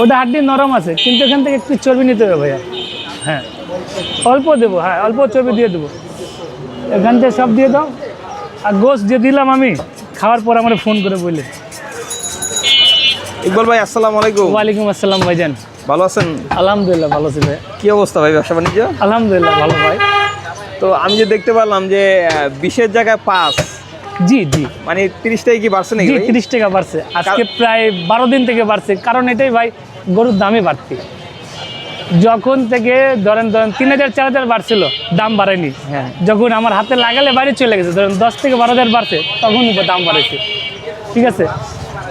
ওটা হাড্ডি নরম আছে কিন্তু এখান থেকে একটু চর্বি নিতে হবে ভাইয়া। হ্যাঁ। অল্প দেবো হ্যাঁ অল্প চর্বি দিয়ে দেবো। এখান থেকে সব দিয়ে দাও। আর গোস যে দিলাম আমি খাওয়ার পর আমার ফোন করে বললে। ইকবাল ভাই আসসালামু আলাইকুম। ওয়ালাইকুম আসসালাম ভাইজান। ভালো আছেন? আলহামদুলিল্লাহ ভালো আছি ভাই কি অবস্থা ভাই ব্যবসা বাণিজ্য? আলহামদুলিল্লাহ ভালো ভাই। তো আমি যে দেখতে পারলাম যে বিশের জায়গায় পাঁচ জি জি। মানে তিরিশ টাকা কি বাড়ছে নাকি তিরিশ টাকা বাড়ছে। আজকে প্রায় বারো দিন থেকে বাড়ছে। কারণ এটাই ভাই গরুর দামই বাড়তি। যখন থেকে ধরেন ধরেন তিন হাজার চার হাজার বাড়ছিল দাম বাড়েনি। হ্যাঁ। যখন আমার হাতে লাগালে বাইরে চলে গেছে। ধরেন দশ থেকে বারো হাজার বাড়ছে তখন দাম বাড়েছে। ঠিক আছে?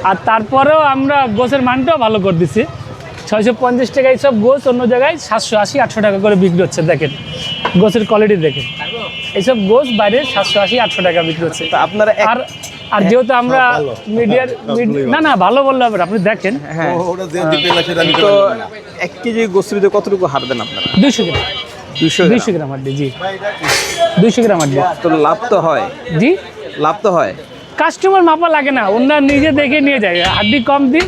আর তারপরেও আমরা গোছের মানটাও ভালো করে দিছি। ছয়শো পঞ্চাশ টাকায় সব গোছ অন্য জায়গায় সাতশো আশি আটশো টাকা করে বিক্রি হচ্ছে দেখেন। গোছের কোয়ালিটি দেখেন। এইসব গোছ বাইরে সাতশো আশি আটশো টাকা বিক্রি হচ্ছে। আপনারা আর আর যেহেতু আমরা মিডিয়ার না না ভালো বললে হবে আপনি দেখেন। হ্যাঁ। তো এক কেজি গোস্তিতে কতটুকু হার দেন আপনারা? দুইশো গ্রাম। দুশো গ্রাম। হাড্ডি জি। দুইশো গ্রাম হাড্ডি তো লাভ তো হয়। জি? লাভ তো হয়। কাস্টমার মাপা লাগে না ওনারা নিজে দেখে নিয়ে যায় হাড্ডি কম দিন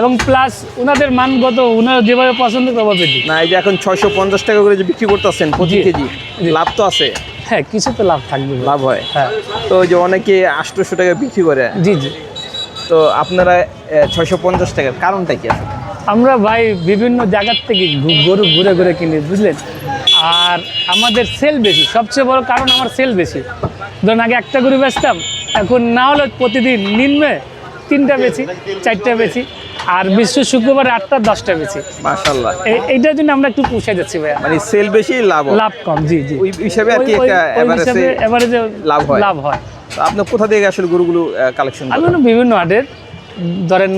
এবং প্লাস ওনাদের মানগত ওনারা যেভাবে পছন্দ করবে না এই যে এখন ছয়শো পঞ্চাশ টাকা করে যে বিক্রি করতেছেন প্রতি। কেজি লাভ তো আছে। হ্যাঁ কিছু তো লাভ থাকবে। লাভ হয়। হ্যাঁ। তো যে অনেকে আটশোশো টাকা বিক্রি করে। জি জি। তো আপনারা ছয়শো পঞ্চাশ টাকার কারণটা কি আছে আমরা ভাই বিভিন্ন জায়গার থেকে গরু ঘুরে ঘুরে কিনি বুঝলেন? আর আমাদের সেল বেশি। সবচেয়ে বড় কারণ আমার সেল বেশি। ধরুন আগে একটা গরু বেচতাম এখন না হলে প্রতিদিন নিম্নে তিনটা বেশি চারটা বেশি আর বিশ্ব শুক্রবার আটটা দশটা বেশি। মাশাল্লাহ এইটার জন্য আমরা একটু পুষে যাচ্ছি ভাইয়া। মানে সেল বেশি লাভ লাভ কম জি জি। ওই হিসাবে আর কি একটা ওই- ওই average হিসাবে এ average এ লাভ হয়। লাভ হয়। তো আপনি কোথা থেকে আসলে গরুগুলো কালেকশন আমি বিভিন্ন হাটের ধরেন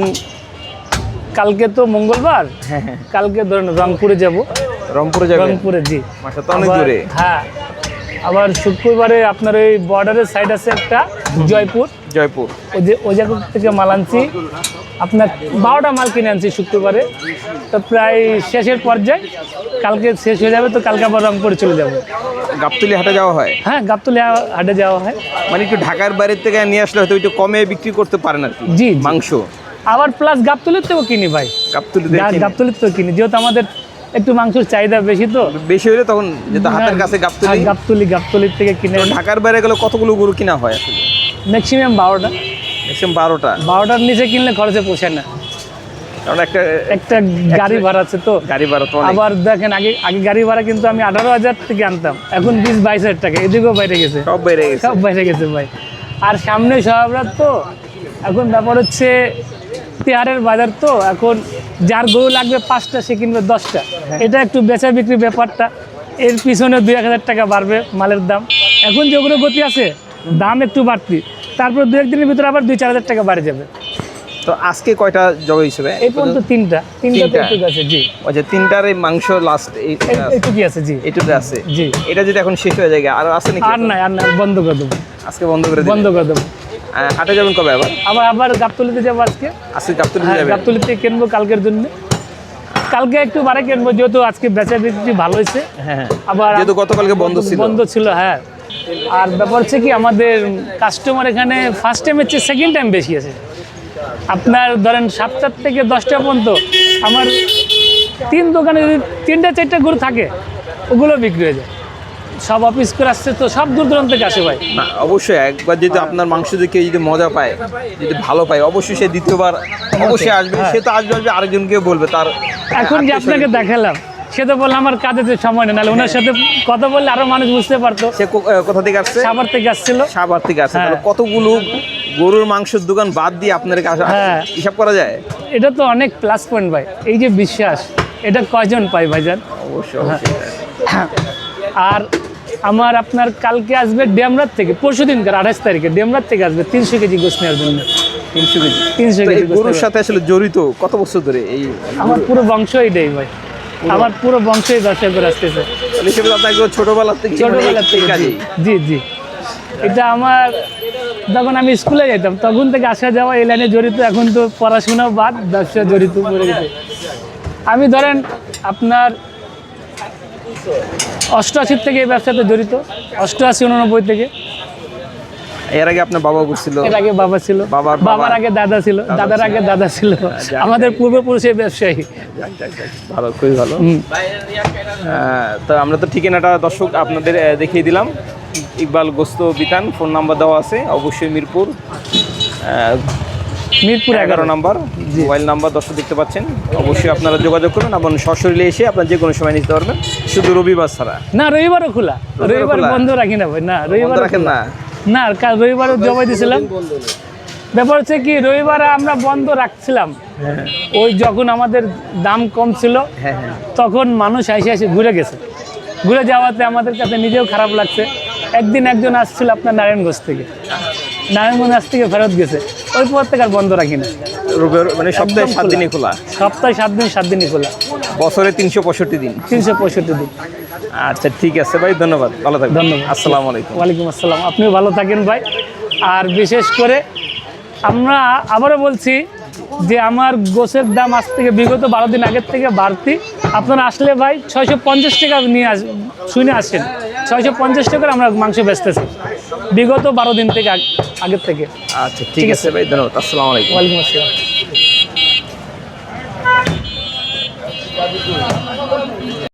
কালকে তো মঙ্গলবার হ্যাঁ হ্যাঁ। কালকে ধরেন রংপুরে যাব। রংপুরে যাবেন? রংপুরে জি। অনেক দূরে। হ্যাঁ আবার শুক্রবারে আপনার ওই বর্ডারের সাইড আছে একটা জয়পুর। জয়পুর। ওই যে ওই জায়গা থেকে মাল আনছি। আপনার বারোটা মাল কিনে আনছি শুক্রবারে। তো প্রায় শেষের পর্যায়ে কালকে শেষ হয়ে যাবে তো কালকে আবার রংপুরে চলে যাব। গাবতলি হাটে যাওয়া হয়? হ্যাঁ গাবতলিয়া হাটে যাওয়া হয়। মানে একটু ঢাকার বাইরের থেকে নিয়ে আসলে হয়তো একটু কমে বিক্রি করতে পারেন আর কি জি। মাংস। আবার প্লাস গাবতলির থেকেও কিনি ভাই। গাবতলিতে গাবতলির থেকেও কিনি। যেহেতু আমাদের একটু মাংসের চাহিদা বেশি তো। বেশি হলে তখন যেহেতু হাতের কাছে গাবতলি। হ্যাঁ, গাবতলি গাবতলির থেকে কিনে ঢাকার বাইরে গেলে কতগুলো গরু কিনা হয় আসলে? ম্যাক্সিমাম বারোটা। ম্যাক্সিমাম বারোটা। বারোটার নিচে কিনলে খরচে পোষায় না। কারণ একটা একটা গাড়ি ভাড়া আছে তো। গাড়ি ভাড়া তো আবার দেখেন আগে আগে গাড়ি ভাড়া কিন্তু আমি আঠারো হাজার থেকে আনতাম। এখন বিশ বাইশ হাজার টাকা। এদিকেও বাইরে গেছে। সব বেড়ে গেছে। সব বাইরে গেছে ভাই। আর সামনে সহবরাত তো। এখন ব্যাপার হচ্ছে তেহারের বাজার তো। এখন যার গরু লাগবে পাঁচটা সে কিনবে দশটা। এটা একটু বেচা বিক্রি ব্যাপারটা। এর পিছনে দুই এক হাজার টাকা বাড়বে মালের দাম। এখন যেগুলো গতি আছে দাম একটু বাড়তি। তারপর দু একদিনের ভিতরে আবার দুই চার হাজার টাকা বাড়ে যাবে। তো আজকে কয়টা জগা হিসেবে? এই পর্যন্ত তিনটা। তিনটা? একটু আছে জি। যে তিনটার এই মাংস লাস্ট এই- এইটুকুই আছে জি। এইটুকু আছে? জি। এটা যদি এখন শেষ হয়ে যায় আর আছে নাকি? আর নাই আর নাই বন্ধ করে দেবো। আজকে বন্ধ করে বন্ধ করে দেবো। হাটে যাবেন কবে আবার? আবার আবার গাবতলিতে যাব আজকে। আজকে গাবতলি হ্যাঁ যাবেন? গাবতলিতে কিনবো কালকের জন্য। কালকে একটু বারে কিনবো যেহেতু আজকে বেচা বিক্রি ভালো হয়েছে। হ্যাঁ হ্যাঁ। আবার যেহেতু গতকালকে বন্ধ ছিল। বন্ধ ছিল হ্যাঁ। আর ব্যাপার হচ্ছে কি আমাদের কাস্টমার এখানে ফার্স্ট টাইমের চেয়ে সেকেন্ড টাইম বেশি আছে। আপনার ধরেন সাতটার থেকে দশটা পর্যন্ত আমার তিন দোকানে যদি তিনটা চারটা গরু থাকে ওগুলো বিক্রি হয়ে যায়। সব অফিস করে আসছে তো সব দূর দূরান্ত থেকে আসে ভাই। না অবশ্যই একবার যদি আপনার মাংস কেউ যদি মজা পায় যদি ভালো পায় অবশ্যই সে দ্বিতীয়বার অবশ্যই আসবে। হ্যাঁ। সে তো আসবে আসবে আরেকজনকে বলবে তার এখন যে আপনাকে দেখালাম সে তো বললাম আমার কাজে যে সময় নেই। নাহলে ওনার সাথে কথা বললে আরও মানুষ বুঝতে পারতো। সে কোথা থেকে আসছে? সাবার থেকে আসছিল। সাবার থেকে আসছে। হ্যাঁ। তাহলে কতগুলো গরুর মাংসের দোকান বাদ দিয়ে আপনার কাছে হ্যাঁ। হিসাব করা যায়? এটা তো অনেক প্লাস পয়েন্ট ভাই। এই যে বিশ্বাস এটা কয়জন পাই ভাইজান? অবশ্যই অবশ্যই। আর আমার আপনার কালকে আসবে ডেমরাত থেকে পরশু দিনকার আঠাশ তারিখে ডেমরাত থেকে আসবে তিনশো কেজি গোস নেওয়ার জন্য। তিনশো কেজি। তিনশো কেজি গরুর সাথে আসলে জড়িত কত বছর ধরে এই আমার পুরো বংশ এটাই ভাই। আমার পুরো বংশই ব্যবসা করে আসতেছে। ছোটবেলা থেকে ছোটবেলা থেকে। জি জি। এটা আমার যখন আমি স্কুলে যেতাম। তখন থেকে আসা যাওয়া এই লাইনে জড়িত। এখন তো পড়াশোনা বাদ ব্যবসা জড়িত পড়ে গেছে। আমি ধরেন আপনার অষ্টআশির থেকে এই ব্যবসাতে জড়িত। অষ্টআশি উননব্বই থেকে। এর আগে আপনার বাবা করছিল এর আগে বাবা ছিল। বাবার বাবার আগে দাদা ছিল। দাদার আগে দাদা ছিল। আমাদের পূর্বপুরুষের ব্যবসায়ী। ভালো খুবই ভালো। তো আমরা তো ঠিকানাটা দর্শক আপনাদের দেখিয়ে দিলাম। ইকবাল গোস্ত বিতান ফোন নাম্বার দেওয়া আছে অবশ্যই মিরপুর মিরপুর এগারো নাম্বার মোবাইল নাম্বার দর্শক দেখতে পাচ্ছেন। অবশ্যই আপনারা যোগাযোগ করুন এবং সশরীরে এসে আপনার যে কোনো সময় নিতে পারবেন। শুধু রবিবার ছাড়া। না রবিবারও খোলা। রবিবার বন্ধ রাখি না ভাই না রবিবার রাখেন না। না কাল রবিবারও জমা দিয়েছিলাম। ব্যাপার হচ্ছে কি রবিবারে আমরা বন্ধ রাখছিলাম। ওই যখন আমাদের দাম কম ছিল হ্যাঁ হ্যাঁ। তখন মানুষ এসে এসে ঘুরে গেছে। ঘুরে যাওয়াতে আমাদের কাছে নিজেও খারাপ লাগছে। একদিন একজন আসছিল আপনার নারায়ণগঞ্জ থেকে। নারায়ণগঞ্জ আজ থেকে ফেরত গেছে। ওই পর থেকে আর বন্ধ রাখি না। মানে সপ্তাহে সাত। দিনই খোলা। সপ্তাহে সাত দিন সাত দিনই খোলা। বছরে তিনশো পঁয়ষট্টি দিন। তিনশো পঁয়ষট্টি দিন। আচ্ছা ঠিক আছে ভাই ধন্যবাদ। ভালো থাকবেন। ধন্যবাদ। আসসালামু আলাইকুম। ওয়ালাইকুম আসসালাম। আপনিও ভালো থাকেন ভাই। আর বিশেষ করে আমরা আবারও বলছি যে আমার গোসের দাম আজ থেকে বিগত বারো দিন আগের থেকে বাড়তি। আপনারা আসলে ভাই ছয়শো পঞ্চাশ টাকা নিয়ে আস শুনে আসেন ছয়শো পঞ্চাশ টাকার আমরা মাংস বেচতেছি। বিগত বারো দিন থেকে আগ- আগের থেকে। আচ্ছা ঠিক আছে? ভাই ধন্যবাদ। আসসালামু আলাইকুম। ওয়ালাইকুম আসসালাম।